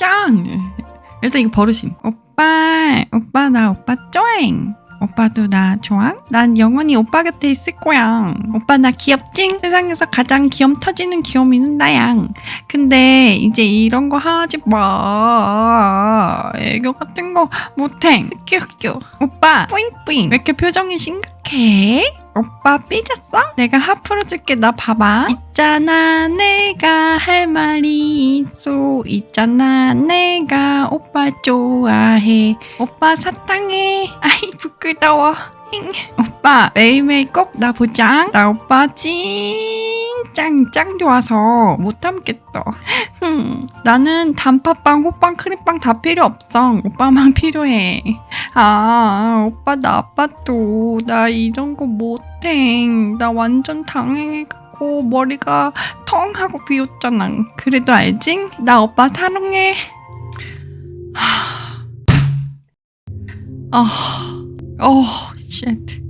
짱! 일단 이거 버릇임. 오빠, 오빠 나 오빠 쫑! 오빠도 나 좋아? 난 영원히 오빠 곁에 있을 거야. 오빠 나 귀엽지? 세상에서 가장 귀염 터지는 귀요미는 나양. 근데 이제 이런 거 하지 마. 애교 같은 거 못해. 큐큐. 오빠 뿌잉뿌잉. 왜 이렇게 표정이 심각해? 오빠 삐졌어? 내가 하프로 줄게. 나 봐봐. 있잖아 내가 할 말이 있어. 있잖아 내가 오빠 좋아해. 오빠 사탕해. 아이 부끄러워. 힝. 오빠 매일매일 꼭 나 보자 나 오빠 찐짱 짱 좋아서 못 참겠어. 흠, 나는 단팥빵 호빵 크림빵 다 필요 없어. 오빠만 필요해 아, 오빠 나 아빠도 나 이런 거 못해. 나 완전 당해갖고 머리가 텅 하고 비었잖아. 그래도 알지? 나 오빠 사랑해. 하... 아, 어, 쉣.